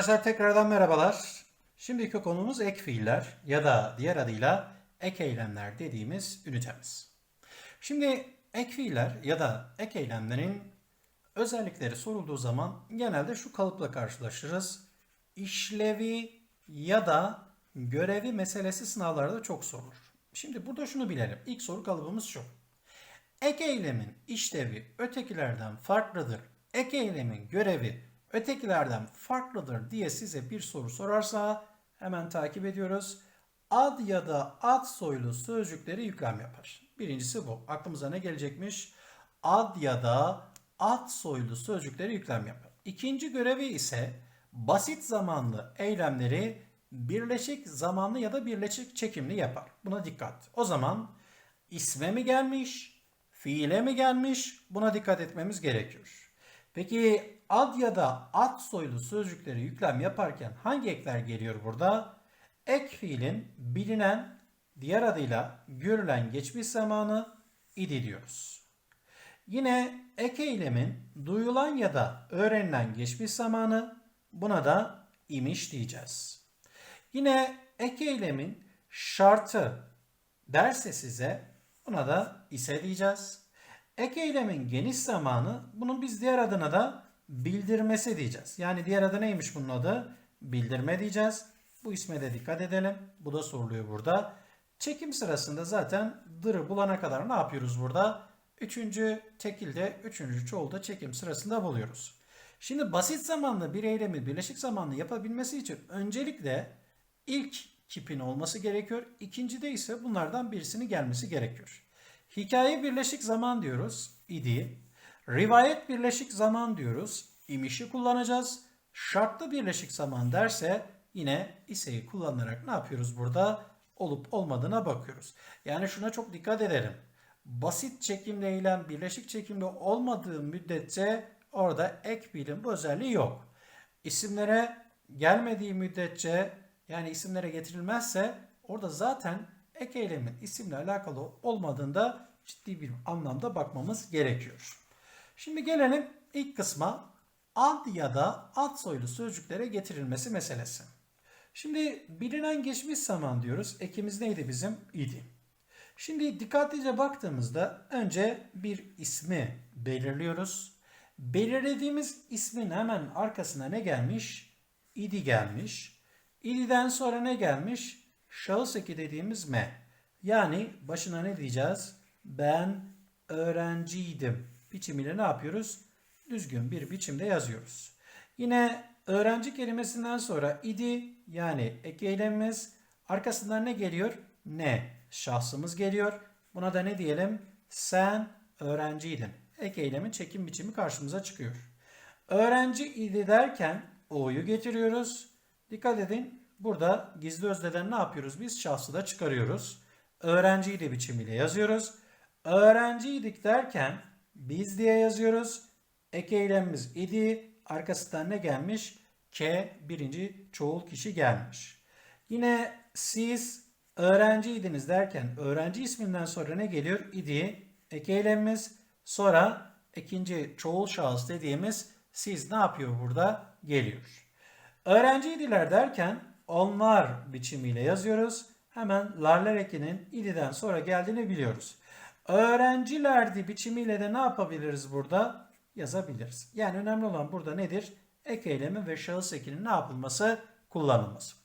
Arkadaşlar tekrardan merhabalar. Şimdiki konumuz ek fiiller ya da diğer adıyla ek eylemler dediğimiz ünitemiz. Şimdi ek fiiller ya da ek eylemlerin özellikleri sorulduğu zaman genelde şu kalıpla karşılaşırız. İşlevi ya da görevi meselesi sınavlarda çok sorulur. Şimdi burada şunu bilelim. İlk soru kalıbımız şu. Ek eylemin işlevi ötekilerden farklıdır. Ek eylemin görevi ötekilerden farklıdır diye size bir soru sorarsa hemen takip ediyoruz. Ad ya da ad soylu sözcükleri yüklem yapar. Birincisi bu. Aklımıza ne gelecekmiş? Ad ya da ad soylu sözcükleri yüklem yapar. İkinci görevi ise basit zamanlı eylemleri birleşik zamanlı ya da birleşik çekimli yapar. Buna dikkat. O zaman isme mi gelmiş, fiile mi gelmiş buna dikkat etmemiz gerekiyor. Peki ad ya da ad soylu sözcükleri yüklem yaparken hangi ekler geliyor burada? Ek fiilin bilinen diğer adıyla görülen geçmiş zamanı idi diyoruz. Yine ek eylemin duyulan ya da öğrenilen geçmiş zamanı buna da imiş diyeceğiz. Yine ek eylemin şartı derse size buna da ise diyeceğiz. Ek eylemin geniş zamanı bunun biz diğer adına da bildirmesi diyeceğiz. Yani diğer adı neymiş bunun adı? Bildirme diyeceğiz. Bu isme de dikkat edelim. Bu da soruluyor burada. Çekim sırasında zaten dırı bulana kadar ne yapıyoruz burada? Üçüncü tekilde, üçüncü çoğulda çekim sırasında buluyoruz. Şimdi basit zamanlı bir eylemi birleşik zamanlı yapabilmesi için öncelikle ilk kipin olması gerekiyor. İkincide ise bunlardan birisinin gelmesi gerekiyor. Hikaye birleşik zaman diyoruz. idi. Rivayet birleşik zaman diyoruz. imişi kullanacağız. Şartlı birleşik zaman derse yine iseyi kullanarak ne yapıyoruz burada? Olup olmadığına bakıyoruz. Yani şuna çok dikkat edelim. Basit çekimli eylem birleşik çekimli olmadığı müddetçe orada ek bilim bu özelliği yok. İsimlere gelmediği müddetçe yani isimlere getirilmezse orada zaten ek eylemin isimle alakalı olmadığında ciddi bir anlamda bakmamız gerekiyor. Şimdi gelelim ilk kısma ad ya da ad soylu sözcüklere getirilmesi meselesi. Şimdi bilinen geçmiş zaman diyoruz. Ekimiz neydi bizim? İdi. Şimdi dikkatlice baktığımızda önce bir ismi belirliyoruz. Belirlediğimiz ismin hemen arkasına ne gelmiş? İdi gelmiş. İdi'den sonra ne gelmiş? Şahıs eki dediğimiz me. Yani başına ne diyeceğiz? Ben öğrenciydim. Biçimiyle ne yapıyoruz? Düzgün bir biçimde yazıyoruz. Yine öğrenci kelimesinden sonra idi yani ek eylemimiz arkasından ne geliyor? Ne? Şahsımız geliyor. Buna da ne diyelim? Sen öğrenciydin. Ek eylemin çekim biçimi karşımıza çıkıyor. Öğrenci idi derken o'yu getiriyoruz. Dikkat edin burada gizli özneden ne yapıyoruz biz? Şahsı da çıkarıyoruz. Öğrenciydi biçimiyle yazıyoruz. Öğrenciydik derken biz diye yazıyoruz. Ek eylemimiz idi. Arkasından ne gelmiş? K birinci çoğul kişi gelmiş. Yine siz öğrenciydiniz derken öğrenci isminden sonra ne geliyor? İdi. Ek eylemimiz sonra ikinci çoğul şahıs dediğimiz siz ne yapıyor burada? Geliyor. Öğrenciydiler derken onlar biçimiyle yazıyoruz. Hemen larlar ekinin ididen sonra geldiğini biliyoruz. Öğrencilerdi biçimiyle de ne yapabiliriz burada? Yazabiliriz. Yani önemli olan burada nedir? Ek eylemi ve şahıs ekinin ne yapılması? Kullanılması.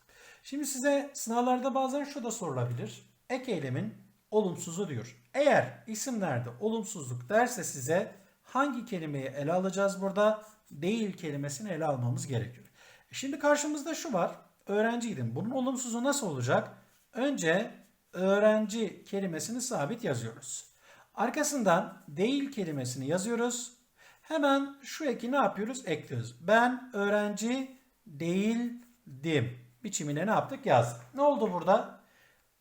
Şimdi size sınavlarda bazen şu da sorulabilir. Ek eylemin olumsuzu diyor. Eğer isimlerde olumsuzluk derse size hangi kelimeyi ele alacağız burada? Değil kelimesini ele almamız gerekiyor. Şimdi karşımızda şu var. Öğrenciydim. Bunun olumsuzu nasıl olacak? Önce öğrenci kelimesini sabit yazıyoruz. Arkasından değil kelimesini yazıyoruz. Hemen şu eki ne yapıyoruz? Ekliyoruz. Ben öğrenci değildim. Biçimine ne yaptık? Yazdık. Ne oldu burada?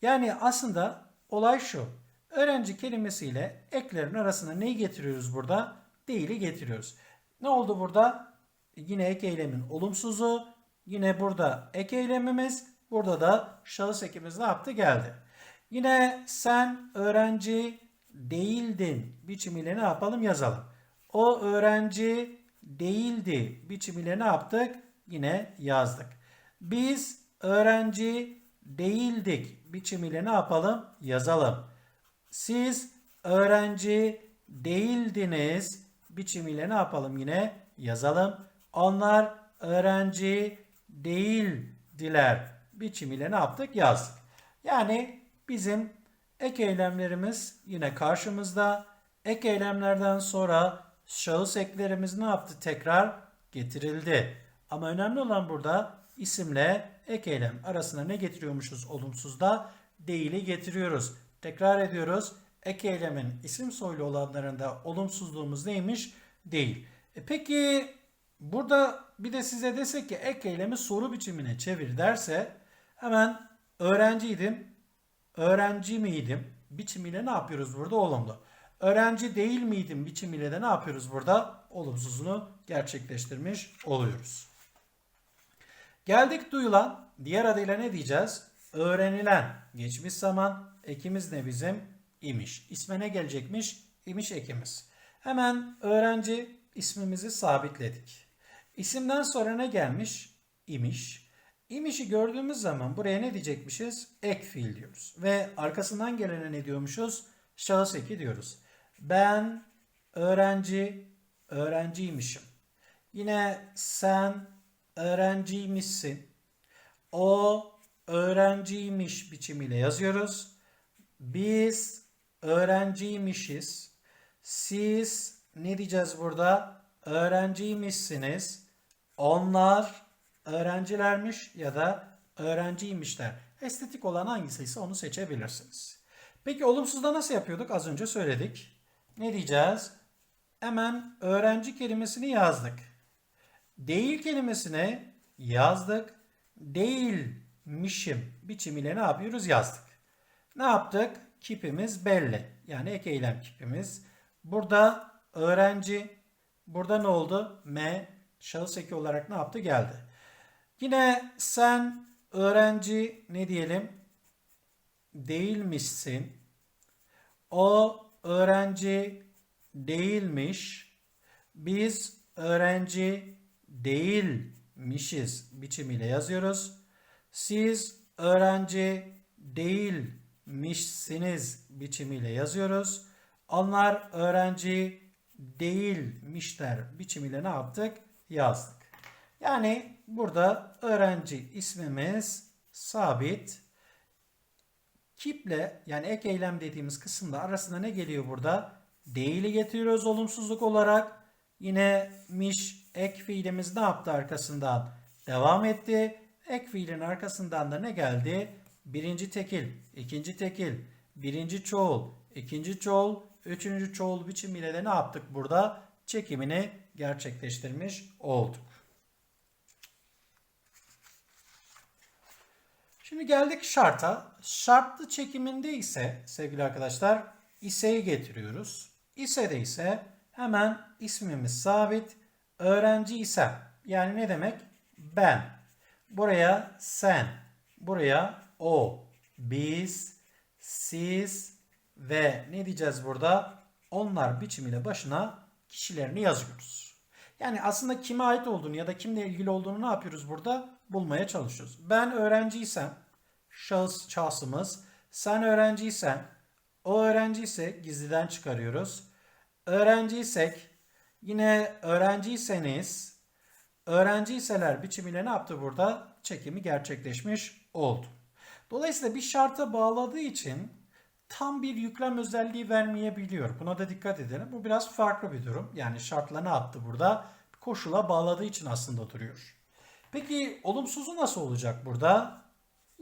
Yani aslında olay şu. Öğrenci kelimesiyle eklerin arasına neyi getiriyoruz burada? Değili getiriyoruz. Ne oldu burada? Yine ek eylemin olumsuzu. Yine burada ek eylemimiz. Burada da şahıs ekimiz ne yaptı? Geldi. Yine sen öğrenci değildin biçimiyle ne yapalım yazalım. O öğrenci değildi biçimiyle ne yaptık? yine yazdık. Biz öğrenci değildik biçimiyle ne yapalım? Yazalım. Siz öğrenci değildiniz biçimiyle ne yapalım yine? Yazalım. Onlar öğrenci değildiler biçimiyle ne yaptık? Yazdık. Yani bizim ek eylemlerimiz yine karşımızda. Ek eylemlerden sonra şahıs eklerimiz ne yaptı? Tekrar getirildi. Ama önemli olan burada isimle ek eylem arasına ne getiriyormuşuz olumsuzda? Değili getiriyoruz. Tekrar ediyoruz. Ek eylemin isim soylu olanlarında olumsuzluğumuz neymiş? Değil. E peki burada bir de size desek ki ek eylemi soru biçimine çevir derse hemen öğrenciydim, öğrenci miydim biçimiyle ne yapıyoruz burada? Olumlu. Öğrenci değil miydim biçimiyle de ne yapıyoruz burada? Olumsuzunu gerçekleştirmiş oluyoruz. Geldik duyulan, diğer adıyla ne diyeceğiz? Öğrenilen, geçmiş zaman, ekimiz ne bizim? İmiş. İsme ne gelecekmiş? İmiş ekimiz. Hemen öğrenci ismimizi sabitledik. İsimden sonra ne gelmiş? İmiş. İmiş'i gördüğümüz zaman buraya ne diyecekmişiz? Ek fiil diyoruz. Ve arkasından gelene ne diyormuşuz? Şahıs eki diyoruz. Ben öğrenci, öğrenciymişim. Yine sen öğrenciymişsin. O öğrenciymiş biçimiyle yazıyoruz. Biz öğrenciymişiz. Siz ne diyeceğiz burada? Öğrenciymişsiniz. Onlar öğrencilermiş ya da öğrenciymişler. Estetik olan hangisi ise onu seçebilirsiniz. Peki olumsuzda nasıl yapıyorduk? Az önce söyledik. Ne diyeceğiz? Hemen öğrenci kelimesini yazdık. Değil kelimesine yazdık. Değilmişim biçimiyle ne yapıyoruz? Yazdık. Ne yaptık? Kipimiz belli. Yani ek eylem kipimiz. Burada öğrenci. Burada ne oldu? M şahıs eki olarak ne yaptı? Geldi. Yine sen öğrenci ne diyelim? Değilmişsin. O öğrenci değilmiş. Biz öğrenci değilmişiz biçimiyle yazıyoruz. Siz öğrenci değilmişsiniz biçimiyle yazıyoruz. Onlar öğrenci değilmişler biçimiyle ne yaptık? Yazdık. Yani burada öğrenci ismimiz sabit. Kiple yani ek eylem dediğimiz kısımda arasında ne geliyor burada? Değili getiriyoruz olumsuzluk olarak. Yine miş ek fiilimiz ne yaptı arkasından? Devam etti. Ek fiilin arkasından da ne geldi? Birinci tekil, ikinci tekil, birinci çoğul, ikinci çoğul, üçüncü çoğul biçimiyle de ne yaptık burada? Çekimini gerçekleştirmiş olduk. Şimdi geldik şarta. Şartlı çekiminde ise sevgili arkadaşlar ise'yi getiriyoruz. İse'de ise hemen ismimiz sabit. Öğrenci ise yani ne demek? Ben. Buraya sen. Buraya o. Biz. Siz. Ve ne diyeceğiz burada? Onlar biçimiyle başına kişilerini yazıyoruz. Yani aslında kime ait olduğunu ya da kimle ilgili olduğunu ne yapıyoruz burada? Bulmaya çalışıyoruz. Ben öğrenciysem şahıs şahsımız. Sen öğrenciysen o öğrenci ise gizliden çıkarıyoruz. Öğrenciysek yine öğrenciyseniz öğrenciyseler biçimiyle ne yaptı burada? Çekimi gerçekleşmiş oldu. Dolayısıyla bir şarta bağladığı için tam bir yüklem özelliği vermeyebiliyor. Buna da dikkat edelim. Bu biraz farklı bir durum. Yani şartla ne yaptı burada? Koşula bağladığı için aslında duruyor. Peki olumsuzu nasıl olacak burada?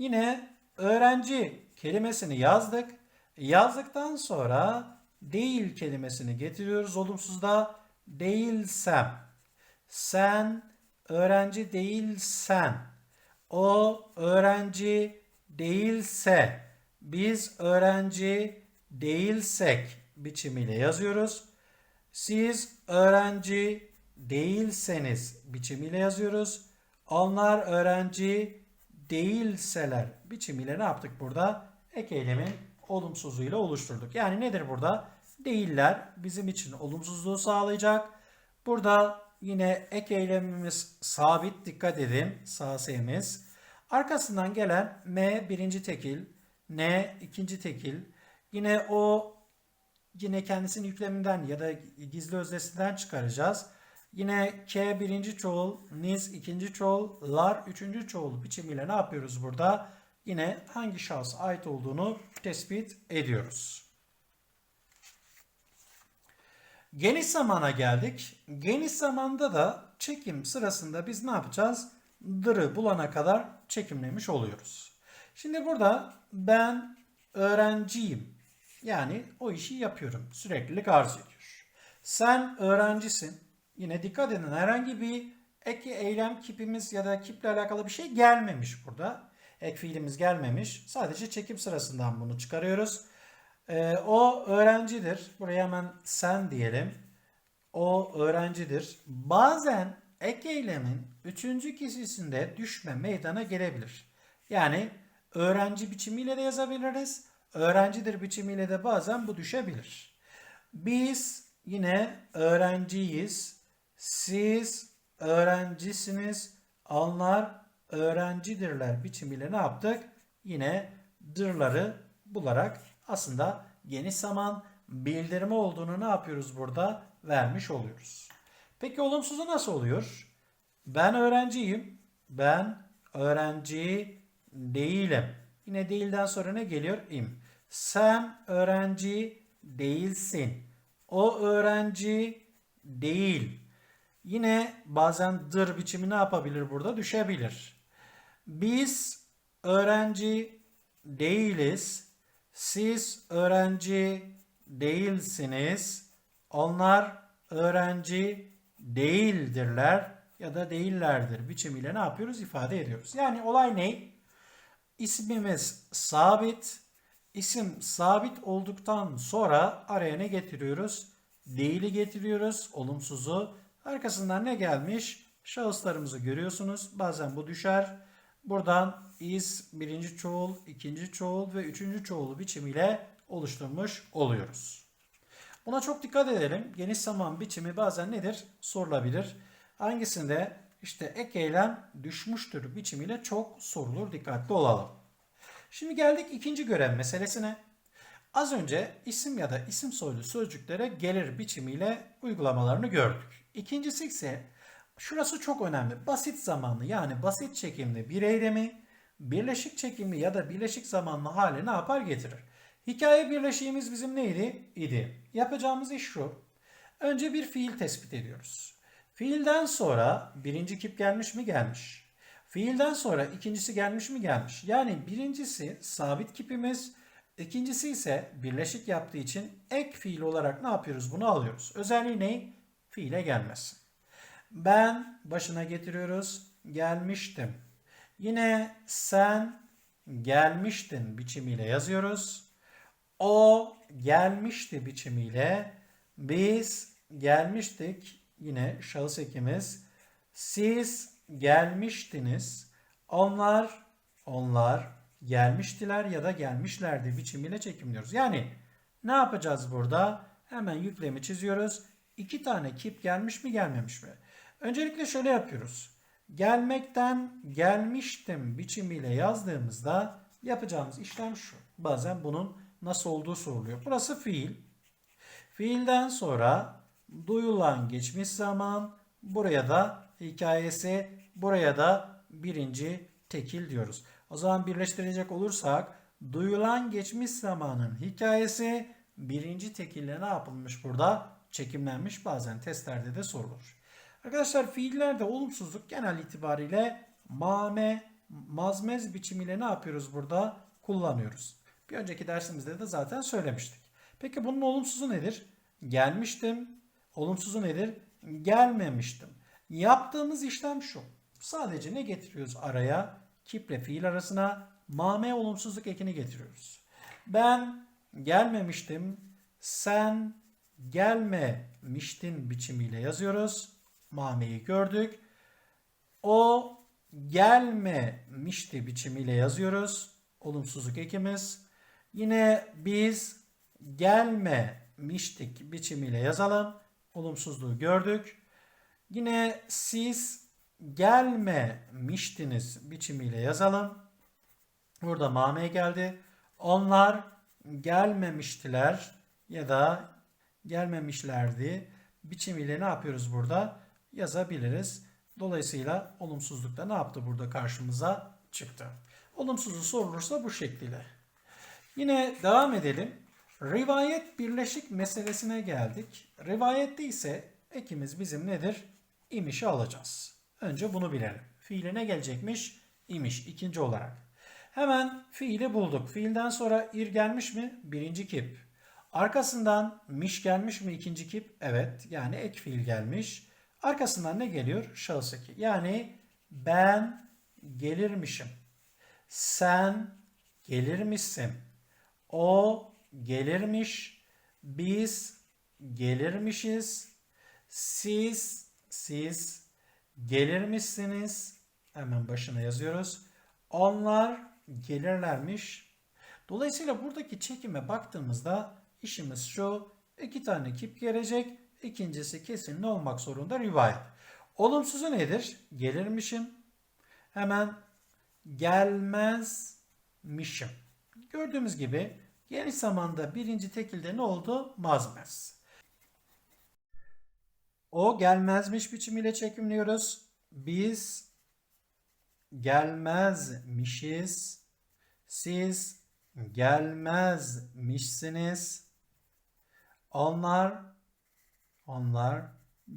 Yine öğrenci kelimesini yazdık. Yazdıktan sonra değil kelimesini getiriyoruz olumsuzda. Değilsem. Sen öğrenci değilsen. O öğrenci değilse. Biz öğrenci değilsek biçimiyle yazıyoruz. Siz öğrenci değilseniz biçimiyle yazıyoruz. Onlar öğrenci değilseler biçimiyle ne yaptık burada? Ek eylemin olumsuzluğuyla oluşturduk. Yani nedir burada? Değiller bizim için olumsuzluğu sağlayacak. Burada Yine ek eylemimiz sabit dikkat edin sasemiz. Arkasından gelen M birinci tekil, N ikinci tekil. Yine o yine kendisinin yükleminden ya da gizli öznesinden çıkaracağız. Yine K birinci çoğul, nis ikinci çoğul, lar üçüncü çoğul biçimiyle ne yapıyoruz burada? Yine hangi şahıs ait olduğunu tespit ediyoruz. Geniş zamana geldik. Geniş zamanda da çekim sırasında biz ne yapacağız? Dır'ı bulana kadar çekimlemiş oluyoruz. Şimdi burada ben öğrenciyim. Yani o işi yapıyorum. Süreklilik arz ediyor. Sen öğrencisin. Yine dikkat edin herhangi bir ek eylem kipimiz ya da kiple alakalı bir şey gelmemiş burada. Ek fiilimiz gelmemiş. Sadece çekim sırasından bunu çıkarıyoruz. Ee, o öğrencidir. Buraya hemen sen diyelim. O öğrencidir. Bazen ek eylemin üçüncü kişisinde düşme meydana gelebilir. Yani öğrenci biçimiyle de yazabiliriz. Öğrencidir biçimiyle de bazen bu düşebilir. Biz yine öğrenciyiz. Siz öğrencisiniz. Onlar öğrencidirler biçimiyle ne yaptık? Yine dırları bularak aslında geniş zaman bildirimi olduğunu ne yapıyoruz burada? Vermiş oluyoruz. Peki olumsuzu nasıl oluyor? Ben öğrenciyim. Ben öğrenci değilim. Yine değilden sonra ne geliyor? İm. Sen öğrenci değilsin. O öğrenci değil. Yine bazen dır biçimi ne yapabilir burada? Düşebilir. Biz öğrenci değiliz. Siz öğrenci değilsiniz. Onlar öğrenci değildirler ya da değillerdir biçimiyle ne yapıyoruz? ifade ediyoruz. Yani olay ne? İsmimiz sabit. İsim sabit olduktan sonra araya ne getiriyoruz? Değili getiriyoruz. Olumsuzu. Arkasından ne gelmiş? Şahıslarımızı görüyorsunuz. Bazen bu düşer. Buradan is birinci çoğul, ikinci çoğul ve üçüncü çoğul biçimiyle oluşturmuş oluyoruz. Buna çok dikkat edelim. Geniş zaman biçimi bazen nedir? Sorulabilir. Hangisinde işte ek eylem düşmüştür biçimiyle çok sorulur. Dikkatli olalım. Şimdi geldik ikinci görev meselesine. Az önce isim ya da isim soylu sözcüklere gelir biçimiyle uygulamalarını gördük. İkincisi ise şurası çok önemli. Basit zamanlı yani basit çekimli bir eylemi birleşik çekimli ya da birleşik zamanlı hale ne yapar getirir. Hikaye birleşiğimiz bizim neydi? İdi. Yapacağımız iş şu. Önce bir fiil tespit ediyoruz. Fiilden sonra birinci kip gelmiş mi gelmiş. Fiilden sonra ikincisi gelmiş mi gelmiş. Yani birincisi sabit kipimiz, ikincisi ise birleşik yaptığı için ek fiil olarak ne yapıyoruz? Bunu alıyoruz. Özelliği ne? Fiile gelmesi. Ben başına getiriyoruz. Gelmiştim. Yine sen gelmiştin biçimiyle yazıyoruz. O gelmişti biçimiyle biz gelmiştik yine şahıs ekimiz. Siz gelmiştiniz. Onlar onlar gelmiştiler ya da gelmişlerdi biçimiyle çekimliyoruz. Yani ne yapacağız burada? Hemen yüklemi çiziyoruz. İki tane kip gelmiş mi gelmemiş mi? Öncelikle şöyle yapıyoruz. Gelmekten gelmiştim biçimiyle yazdığımızda yapacağımız işlem şu. Bazen bunun nasıl olduğu soruluyor. Burası fiil. Fiilden sonra duyulan geçmiş zaman, buraya da hikayesi, buraya da birinci tekil diyoruz. O zaman birleştirecek olursak duyulan geçmiş zamanın hikayesi birinci tekille ne yapılmış burada? Çekimlenmiş bazen testlerde de sorulur. Arkadaşlar fiillerde olumsuzluk genel itibariyle mame, mazmez biçimiyle ne yapıyoruz burada? Kullanıyoruz. Bir önceki dersimizde de zaten söylemiştik. Peki bunun olumsuzu nedir? Gelmiştim. Olumsuzu nedir? Gelmemiştim. Yaptığımız işlem şu. Sadece ne getiriyoruz araya? Kiple fiil arasına mame olumsuzluk ekini getiriyoruz. Ben gelmemiştim. Sen gelmemiştin biçimiyle yazıyoruz. Mameyi gördük. O gelmemişti biçimiyle yazıyoruz. Olumsuzluk ekimiz. Yine biz gelmemiştik biçimiyle yazalım. Olumsuzluğu gördük. Yine siz gelmemiştiniz biçimiyle yazalım. Burada mame geldi. Onlar gelmemiştiler ya da gelmemişlerdi biçimiyle ne yapıyoruz burada? Yazabiliriz. Dolayısıyla olumsuzlukta ne yaptı burada karşımıza çıktı. Olumsuzu sorulursa bu şekliyle. Yine devam edelim. Rivayet birleşik meselesine geldik. Rivayette ise ekimiz bizim nedir? İmiş'i alacağız. Önce bunu bilelim. Fiile ne gelecekmiş? İmiş ikinci olarak. Hemen fiili bulduk. Fiilden sonra ir gelmiş mi? Birinci kip. Arkasından miş gelmiş mi? ikinci kip. Evet. Yani ek fiil gelmiş. Arkasından ne geliyor? Şahıs. Yani ben gelirmişim. Sen gelirmişsin. O gelirmiş. Biz gelirmişiz. Siz siz gelirmişsiniz. Hemen başına yazıyoruz. Onlar gelirlermiş. Dolayısıyla buradaki çekime baktığımızda işimiz şu. iki tane kip gelecek. İkincisi kesin ne olmak zorunda? Rivayet. Olumsuzu nedir? Gelirmişim. Hemen gelmezmişim. Gördüğümüz gibi geniş zamanda birinci tekilde ne oldu? Mazmez. O gelmezmiş biçimiyle çekimliyoruz. Biz gelmezmişiz. Siz gelmezmişsiniz. Onlar onlar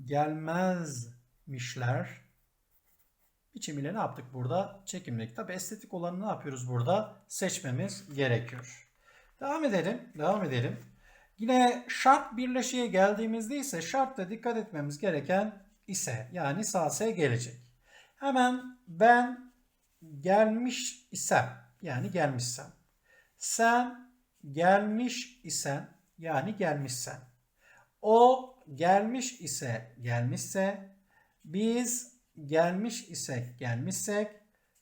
gelmezmişler. Biçimiyle ne yaptık burada? Çekimlik. Tabi estetik olanı ne yapıyoruz burada? Seçmemiz gerekiyor. Devam edelim. Devam edelim. Yine şart birleşiğe geldiğimizde ise şartta dikkat etmemiz gereken ise yani sase gelecek. Hemen ben gelmiş isem yani gelmişsem. Sen gelmiş isen yani gelmişsen. O gelmiş ise gelmişse. Biz gelmiş isek gelmişsek.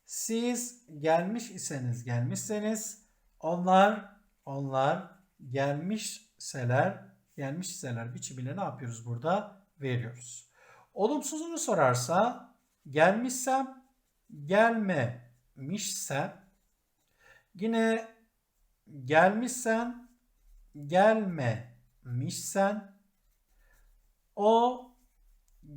Siz gelmiş iseniz gelmişseniz. Onlar onlar gelmişseler gelmişseler biçimiyle ne yapıyoruz burada? Veriyoruz. Olumsuzunu sorarsa gelmişsem gelmemişsem yine gelmişsen gelmemişsen o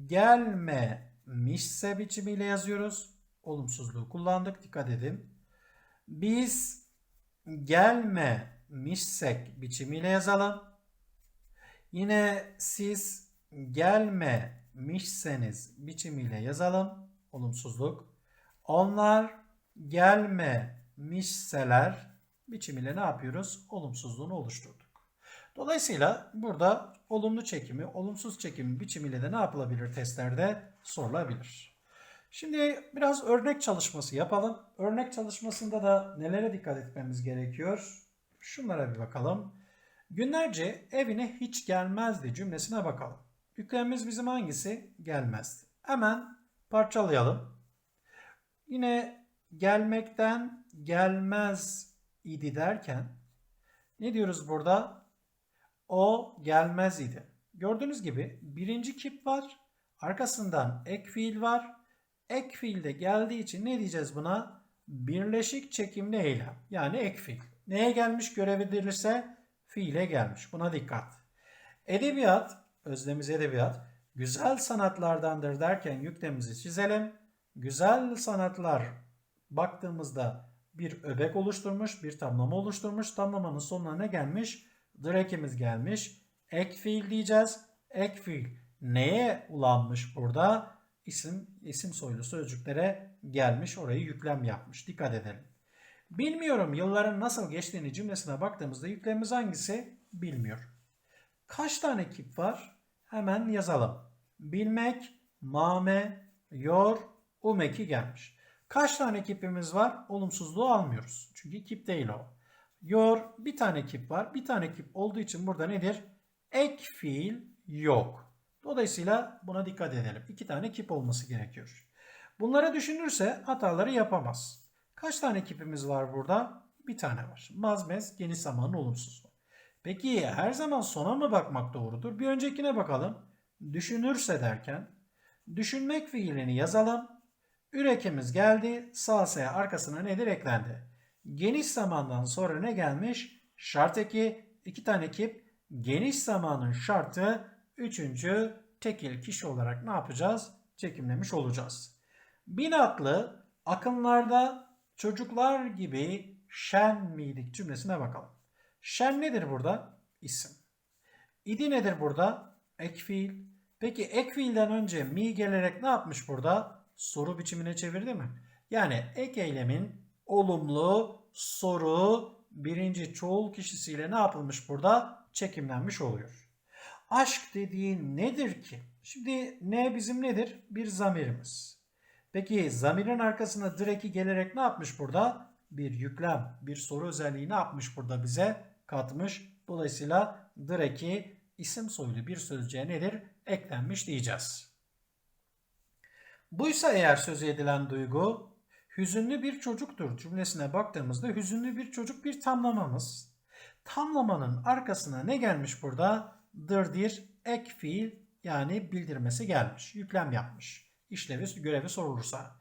gelmemişse biçimiyle yazıyoruz. Olumsuzluğu kullandık. Dikkat edin. Biz gelmemişsek biçimiyle yazalım. Yine siz gelmemişseniz biçimiyle yazalım. Olumsuzluk. Onlar gelmemişseler biçimiyle ne yapıyoruz? Olumsuzluğunu oluşturduk. Dolayısıyla burada olumlu çekimi, olumsuz çekimi biçimiyle de ne yapılabilir testlerde sorulabilir. Şimdi biraz örnek çalışması yapalım. Örnek çalışmasında da nelere dikkat etmemiz gerekiyor? Şunlara bir bakalım. Günlerce evine hiç gelmezdi cümlesine bakalım. Yüklemimiz bizim hangisi? Gelmezdi. Hemen parçalayalım. Yine gelmekten gelmez idi derken ne diyoruz burada? O gelmez idi. Gördüğünüz gibi birinci kip var. Arkasından ek fiil var. Ek fiil de geldiği için ne diyeceğiz buna? Birleşik çekimli eylem. Yani ek fiil. Neye gelmiş görebilirse fiile gelmiş. Buna dikkat. Edebiyat, özlemiz edebiyat, güzel sanatlardandır derken yüklemimizi çizelim. Güzel sanatlar baktığımızda bir öbek oluşturmuş, bir tamlama oluşturmuş. Tamlamanın sonuna ne gelmiş? Direkimiz gelmiş. Ek fiil diyeceğiz. Ek fiil neye ulanmış burada? İsim, isim soylu sözcüklere gelmiş. Orayı yüklem yapmış. Dikkat edelim. Bilmiyorum yılların nasıl geçtiğini cümlesine baktığımızda yüklemimiz hangisi? Bilmiyor. Kaç tane kip var? Hemen yazalım. Bilmek, mame, yor, umeki gelmiş. Kaç tane kipimiz var? Olumsuzluğu almıyoruz. Çünkü kip değil o. Yor bir tane kip var. Bir tane kip olduğu için burada nedir? Ek fiil yok. Dolayısıyla buna dikkat edelim. İki tane kip olması gerekiyor. Bunları düşünürse hataları yapamaz. Kaç tane kipimiz var burada? Bir tane var. Mazmez geniş zamanın olumsuzu. Peki her zaman sona mı bakmak doğrudur? Bir öncekine bakalım. Düşünürse derken Düşünmek fiilini yazalım. Ürekimiz geldi. Sağ arkasına nedir eklendi. Geniş zamandan sonra ne gelmiş? Şart eki. iki tane kip. Geniş zamanın şartı üçüncü tekil kişi olarak ne yapacağız? Çekimlemiş olacağız. Bin atlı akınlarda çocuklar gibi şen miydik cümlesine bakalım. Şen nedir burada? İsim. İdi nedir burada? Ek fiil. Peki ek fiilden önce mi gelerek ne yapmış burada? Soru biçimine çevirdi mi? Yani ek eylemin olumlu soru birinci çoğul kişisiyle ne yapılmış burada? Çekimlenmiş oluyor. Aşk dediğin nedir ki? Şimdi ne bizim nedir? Bir zamirimiz. Peki zamirin arkasına direki gelerek ne yapmış burada? Bir yüklem, bir soru özelliği ne yapmış burada bize? Katmış. Dolayısıyla direki isim soylu bir sözcüğe nedir? Eklenmiş diyeceğiz. Buysa eğer söz edilen duygu hüzünlü bir çocuktur cümlesine baktığımızda hüzünlü bir çocuk bir tamlamamız. Tamlamanın arkasına ne gelmiş burada? Dırdir ek fiil yani bildirmesi gelmiş. Yüklem yapmış. İşlevi, görevi sorulursa.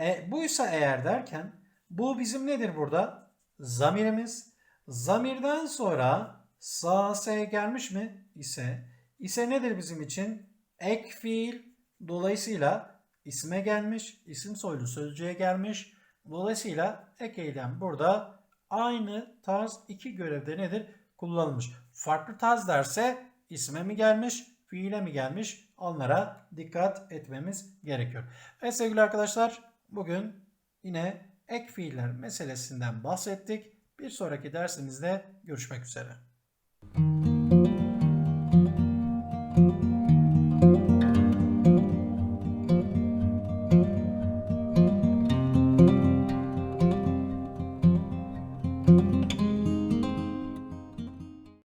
E, buysa eğer derken bu bizim nedir burada? Zamirimiz. Zamirden sonra sağ S gelmiş mi? ise ise nedir bizim için? Ek fiil. Dolayısıyla isme gelmiş, isim soylu sözcüğe gelmiş. Dolayısıyla ek eylem burada aynı tarz iki görevde nedir? Kullanılmış. Farklı tarz derse isme mi gelmiş, fiile mi gelmiş? Onlara dikkat etmemiz gerekiyor. Evet sevgili arkadaşlar bugün yine ek fiiller meselesinden bahsettik. Bir sonraki dersimizde görüşmek üzere.